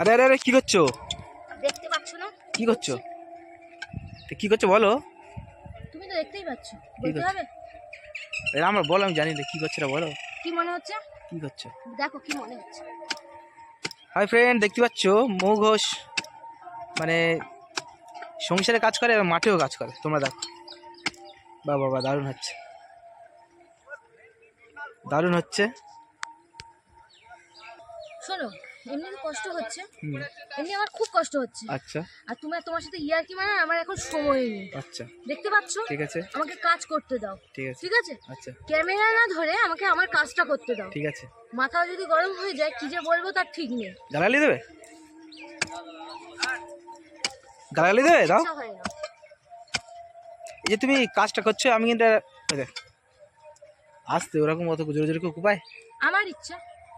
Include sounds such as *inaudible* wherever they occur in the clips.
আরে আরে আরে কি করছ? দেখতে পাচ্ছ না? কি করছ? তো কি করছ বলো? তুমি তো দেখতেই পাচ্ছ। বলতে হবে? আরে আমার বলো আমি জানি না কি করছ বলো। কি মনে হচ্ছে? কি করছ? দেখো কি মনে হচ্ছে। হাই ফ্রেন্ড দেখতে পাচ্ছ? মৌ ঘোষ মানে সংসারে কাজ করে এবং মাঠেও কাজ করে। তোমরা দেখো। বা বাবা দারুণ হচ্ছে। দারুণ হচ্ছে। শোনো এমনি কষ্ট হচ্ছে। এমনি আমার খুব কষ্ট হচ্ছে। আচ্ছা। আর তোমার তোমার সাথে ইয়ার কি মানে আমার এখন সময় নেই। আচ্ছা। দেখতে পাচ্ছ? ঠিক আছে। আমাকে কাজ করতে দাও। ঠিক আছে। ঠিক আছে? আচ্ছা। ক্যামেরা না ধরে আমাকে আমার কাজটা করতে দাও। ঠিক আছে। মাথা যদি গরম হয়ে যায় কি যে বলব তার ঠিক নেই। গালাগালি দেবে? গালাগালি দেবে? দাও। এই যে তুমি কাজটা করছ আমি কিন্তু আসতে ওরকম অত জোরে জোরে কেউ কুপায়? আমার ইচ্ছা।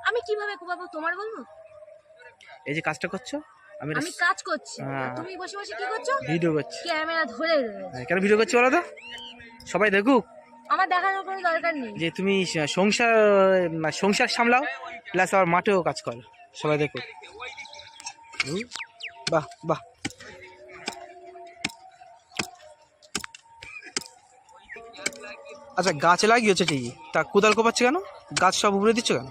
আমি কীভাবে কোপাবো তোমার বলব? এই যে কাজটা করছ? আমি আমি কাজ করছি। হ্যাঁ। তুমি বসে বসে কি করছ? ভিডিও করছি। ক্যামেরা ধরে হ্যাঁ, কেন ভিডিও করছি বলো তো? সবাই দেখুক। আমার দেখানোর কোনো দরকার নেই। যে তুমি সংসার সংসার সামলাও প্লাস আবার মাঠেও কাজ করো। সবাই দেখুক। বাহ বাহ। আচ্ছা গাছ লাগিয়েছে ঠিকই। তা কোদাল কোপাচ্ছে কেন? গাছ সব উপরে দিচ্ছ কেন?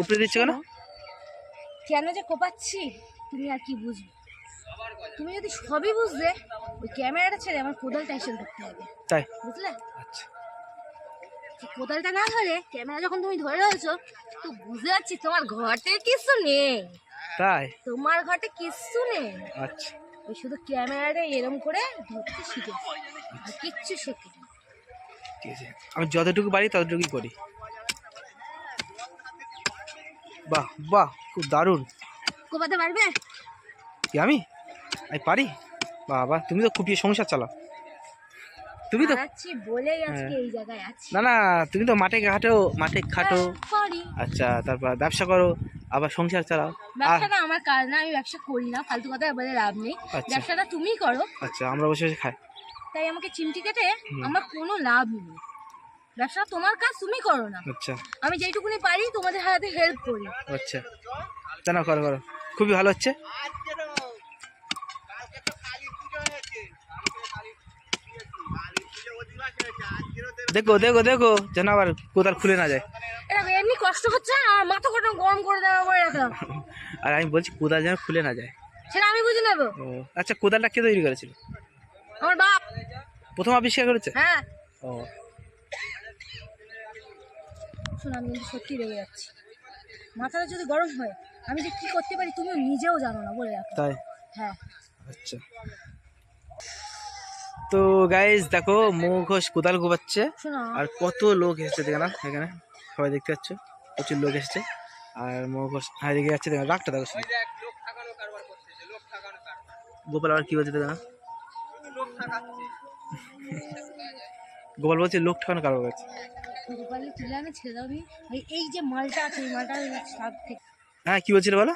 উপরে দিচ্ছ কেন? কেন যে কোপাচ্ছি তুমি আর কি বুঝবে? তুমি যদি সবই বুঝলে ওই ক্যামেরাটা ছেড়ে আমার কোদালটা এসে ধরতে হবে। তাই? বুঝলে? আচ্ছা। কোদালটা না ধরে ক্যামেরা যখন তুমি ধরে রয়েছো তো বুঝতে পারছি তোমার ঘরতে কিছু নেই। তাই? তোমার ঘরতে কিচ্ছু নেই। আচ্ছা। ওই শুধু ক্যামেরাটা এরম করে ধরতে শিখেছি আর কিচ্ছু শেখেনি ঠিক আছে। আমি যতটুকু পারি ততটুকুই করি। বাহ বাহ। খুব দারুণ। কোপাতে পারবে? কি আমি? আমি পারি? বাবা তুমি তো খুবই সংসার চালাও। তুমি তো বলেই আজকে হ্যাঁ। এই জায়গায় আছি। না না তুমি তো মাঠে ঘাটো মাঠে খাটো। হ্যাঁ, আচ্ছা তারপর ব্যবসা করো আবার সংসার চালাও। ব্যবসাটা আমার কাজ না আমি ব্যবসা করি না ফালতু কথা বলে লাভ নেই। আচ্ছা। ব্যবসাটা তুমিই করো। আচ্ছা আমরা বসে বসে খাই। তাই আমাকে চিমটি কেটে আমার কোনো লাভ নেই। ব্যবসা তোমার কাজ তুমি করো না। আচ্ছা। আমি যেইটুকুনি পারি তোমাদের হাতে হেল্প করি। আচ্ছা। তা না করো করো। খুবই ভালো হচ্ছে। দেখো দেখো দেখো যেন আবার কোদাল খুলে না যায়। এমনি কষ্ট হচ্ছে আর মাথা কটা গরম করে দেওয়া করে রাখলাম আর আমি বলছি কোদাল যেন খুলে না যায়। সেটা আমি বুঝে নেব। ও আচ্ছা কোদালটা কে তৈরি করেছিল? আমার বাপ। প্রথম আবিষ্কার করেছে? হ্যাঁ। ও শোনো আমি কিন্তু সত্যি রেগে যাচ্ছি। মাথাটা যদি গরম হয় আমি যে কি করতে পারি তুমি নিজেও জানো না বলে রাখো। তাই? হ্যাঁ। আচ্ছা। তো গাইজ দেখো মৌ ঘোষ কোদাল গোবাচ্ছে আর কত লোক এসেছে দেখে না এখানে। সবাই দেখতে পাচ্ছ প্রচুর লোক এসেছে। আর মৌ ঘোষ হ্যাঁ দিকে যাচ্ছে দেখো রাগটা দেখো। গোপাল আবার কি বলছে দেখো না গোপাল বলছে লোক ঠকানো কারও কাছে গোপালে তুলে আমি ছেড়ে দাও এই- যে মালটা আছে এই মালটা সব থেকে হ্যাঁ কি বলছিল বলো?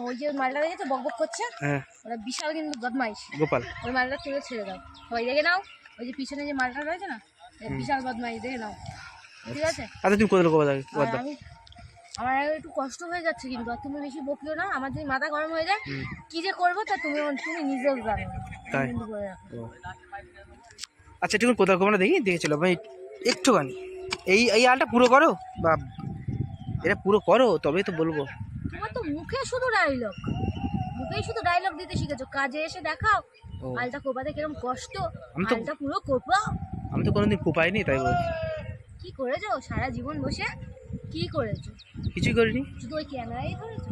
ওই যে মালটা দেখেছ? বক বক করছে? হ্যাঁ। ওরা বিশাল কিন্তু বদমাইশ। গোপাল। ওই মালটা তুলে ছেড়ে দাও। সবাই দেখে নাও ওই যে পিছনে যে মালটা রয়েছে না বিশাল বদমাইশ দেখে নাও। ঠিক আছে? আচ্ছা তুমি গোপাল আর আমি আমার একটু কষ্ট হয়ে যাচ্ছে কিন্তু আর তুমি বেশি বকিও না আমার যদি মাথা গরম হয়ে যায়। কি যে করব তা তুমি তুমি নিজেও জানো। তাই? আচ্ছা ঠিক কোদাল গোপালটা দেখি দেখেছিল ভাই একটুখানি। এই এই আলটা পুরো করো? বা এটা পুরো করো তবেই তো বলব। তোমার তো মুখে শুধু ডায়লগ মুখেই শুধু ডায়লগ দিতে শিখেছো। কাজে এসে দেখাও আলটা কোপাতে কিরম কষ্ট আমি তো- আলটা পুরো কোপাও। আমি তো কোনোদিন কোপাইনি তাই বলছি। কি করেছ? সারা জীবন বসে কি করেছ? কিছুই করিনি। শুধু ওই ক্যামেরাই করেছ?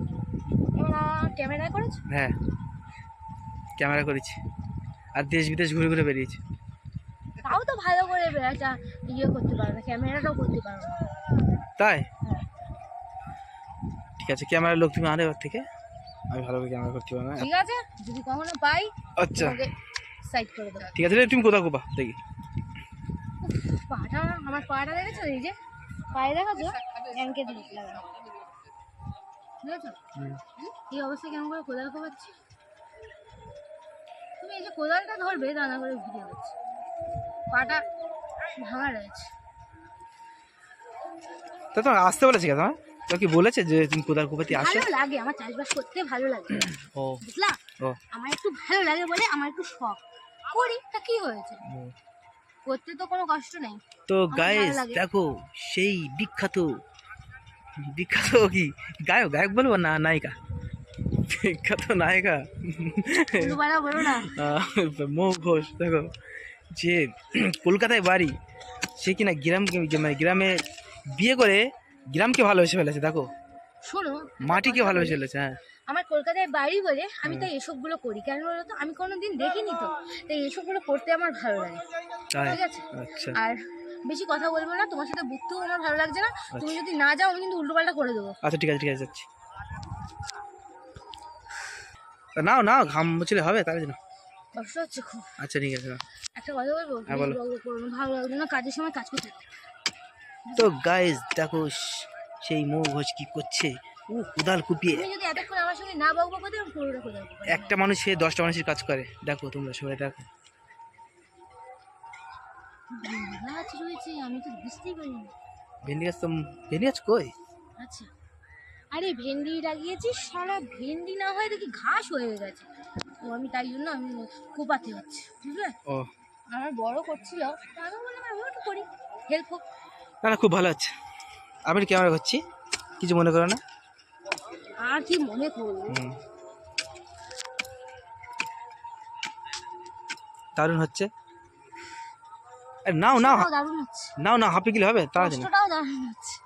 ক্যামেরা করেছ? হ্যাঁ ক্যামেরা করেছি। আর দেশ বিদেশ ঘুরে ঘুরে বেরিয়েছি। তাও তো ভালো করে একটা ইয়ে করতে পারো না ক্যামেরাটাও করতে পারো না তাই? হ্যাঁ। ঠিক আছে ক্যামেরা লোক তুমি আনে ওর থেকে। আমি ভালো করে ক্যামেরা করতে পারব না ঠিক আছে যদি কখনো পাই আচ্ছা। সাইড করে দেবো। ঠিক আছে রে, তুমি কোথাও কোপা দেখি। পাটা আমার পাটা দেখেছ এই যে? পায়ে দেখাছো ব্যাংকে দিয়ে লাগানো বুঝেছ। এই অবস্থা কেমন করে কোদাল কোপাচ্ছি? তুমি এই যে কোদালটা ধরবে দানা করে ভিডিও করছি পাটা ভাঙা রয়েছে। তা তোমার আসতে বলেছি কে তোমার তো কি বলেছে যে তুমি কোপাতে আসো? ভালো লাগে আমার চাষবাস করতে ভালো লাগে। *clears throat* ও। বুঝলা? ও। আমার একটু ভালো লাগে বলে আমার একটু শখ। করি তা কি হয়েছে? করতে তো কোনো কষ্ট নেই। তো গাইস দেখো সেই বিখ্যাত বিখ্যাত কি? গায়ক গায়ক বলব না নায়িকা? বিখ্যাত নায়িকা। বলো না। মৌ ঘোষ দেখো। যে কলকাতায় বাড়ি সে কিনা গ্রাম মানে গ্রামে বিয়ে করে গ্রামকে ভালোবেসে ফেলেছে দেখো। শোনো মাটিকে ভালোবেসে ফেলেছে হ্যাঁ। আমার কলকাতায় বাড়ি বলে আমি তাই এসবগুলো করি কেন বলো তো? আমি কোনোদিন দেখিনি তো তাই এসবগুলো করতে আমার ভালো লাগে। ঠিক আছে? আচ্ছা। আর বেশি কথা বলব না তোমার সাথে বুঝতেও আমার ভালো লাগছে না। তুমি যদি না যাও আমি কিন্তু উল্টোপাল্টা করে দেবো। আচ্ছা ঠিক আছে ঠিক আছে যাচ্ছি। নাও নাও ঘাম মুছলে হবে তার জন্য আচ্ছা ঠিক আছে একটা হ্যাঁ, ভালো লাগল না? কাজের সময় কাজ তো গাইজ দেখো সেই মৌ ঘোষ কি করছে? কোদাল কুপিয়ে। একটা মানুষ সে দশটা মানুষের কাজ করে। দেখো তোমরা সবাই দেখো। ভেন্ডি গাছ তো ভেন্ডি গাছ কই? আচ্ছা। আরে ভেন্ডি লাগিয়েছি সারা ভেন্ডি না হয় দেখি ঘাস হয়ে গেছে। তো আমি তাই জন্য আমি কোপাতে হচ্ছে বুঝলে? আমার বড় করছিল তা আমি বললাম আমি একটু করি হেল্প হোক। না না খুব ভালো আছে। আমি ক্যামেরা করছি কিছু মনে করো না। আর কি মনে করব? দারুণ হচ্ছে। নাও নাও নাও না হাঁপি গেলে হবে? তাড়াতাড়ি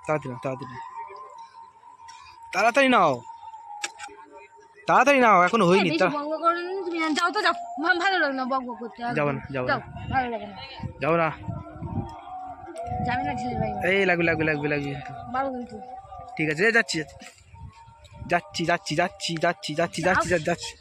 তাড়াতাড়ি তাড়াতাড়ি। তাড়াতাড়ি নাও। তাড়াতাড়ি নাও এখন হয়নি যাও তো যাও। ভালো লাগে না বঙ্গ করতে। যাব না, যাব না। যাও ভালো লাগে না। যাও না। যাবে না ছেলে ভাই। এই লাগবে লাগবে লাগবে লাগবে। ভালো কিন্তু। ঠিক আছে যাচ্ছি যাচ্ছি। যাচ্ছি যাচ্ছি যাচ্ছি যাচ্ছি যাচ্ছি যাচ্ছি যাচ্ছি।